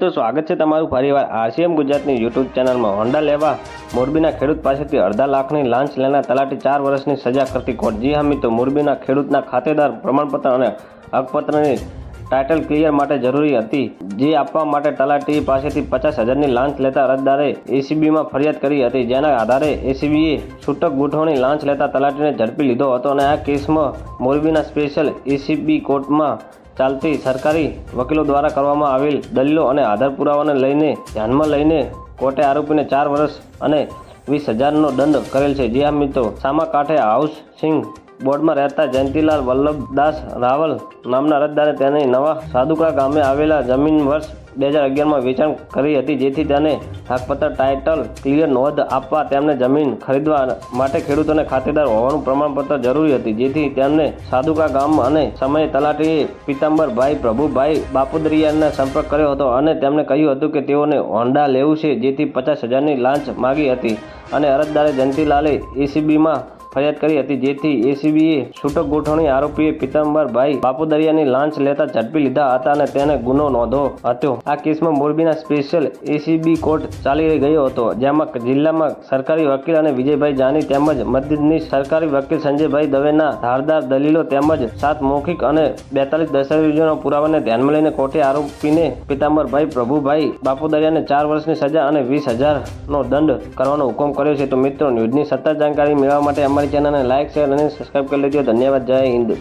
તો સ્વાગત છે તમારું ફરીવાર આરસીએમ ગુજરાતની યુટ્યુબ ચેનલમાં. હોન્ડા લેવા મોરબીના ખેડૂત પાસેથી અડધા લાખની લાંચ લેનાર તલાટી ચાર વર્ષની સજા કરતી કોર્ટ. જી હા, મિત્રો, મોરબીના ખેડૂતના ખાતેદાર પ્રમાણપત્ર અને હકપત્રની ટાઇટલ ક્લિયર માટે જરૂરી હતી. જે આપવા માટે તલાટી પાસેથી પચાસ હજારની લાંચ લેતા અરજદારે એસીબીમાં ફરિયાદ કરી હતી. જેના આધારે એસીબીએ છૂટક ગોઠવણી લાંચ લેતા તલાટીને ઝડપી લીધો હતો અને આ કેસમાં મોરબીના સ્પેશિયલ એસીબી કોર્ટમાં ચાલતી સરકારી વકીલો દ્વારા કરવામાં આવેલ દલીલો અને આધાર પુરાવાને લઈને ધ્યાનમાં લઈને કોર્ટે આરોપીને ચાર વર્ષ અને વીસ હજારનો દંડ કરેલ છે. જે આ મિત્રો, સામા કાંઠે હાઉસિંગ બોર્ડમાં રહેતા જયંતિલાલ વલ્લભદાસ રાવલ નામના અરજદારે તેની નવા સાદુકા ગામે આવેલા જમીન વર્ષ બે હજાર અગિયારમાં વેચાણ કરી હતી, જેથી તેને હકપત્ર ટાઇટલ ક્લિયર નોંધ આપવા તેમને જમીન ખરીદવા માટે ખેડૂતોને ખાતેદાર હોવાનું પ્રમાણપત્ર જરૂરી હતી, જેથી તેમને સાદુકા ગામ અને સમયે તલાટીએ પિતાંબરભાઈ પ્રભુભાઈ બાપુદરિયાને સંપર્ક કર્યો હતો અને તેમણે કહ્યું હતું કે તેઓને હોન્ડા લેવું છે, જેથી પચાસ હજારની લાંચ માગી હતી અને અરજદારે જયંતિલાલે એસીબીમાં ફરિયાદ કરી હતી, જેથી એસીબીએ છૂટક ગોઠવણી આરોપીએ પિતાંબરભાઈ બાપુદરિયાની લાંચ લેતા ઝડપી લીધા હતા અને તેને ગુનો નોંધો હતો. આ કેસમાં મોરબીના સ્પેશિયલ એસીબી કોર્ટ ચાલી ગયો હતો, જેમાં જિલ્લામાં સરકારી વકીલ અને વિજયભાઈ જાની તેમજ મદદની સરકારી વકીલ સંજયભાઈ દવેના ધારદાર દલીલો તેમજ સાત મૌખિક અને બેતાલીસ દસ્તાવેજોના પુરાવાને ધ્યાનમાં લઈને કોર્ટે આરોપીને પિતાંબરભાઈ પ્રભુભાઈ બાપુદરિયાને ચાર વર્ષની સજા અને વીસ હજારનો દંડ કરવાનો હુકમ કર્યો છે. તો મિત્રો, ન્યૂઝની સત્તા જાણકારી મેળવવા માટે અમારી ચેનલને લાઇક શેર અને સબસ્ક્રાઇબ કરી લેજો. ધન્યવાદ. જય હિન્દ.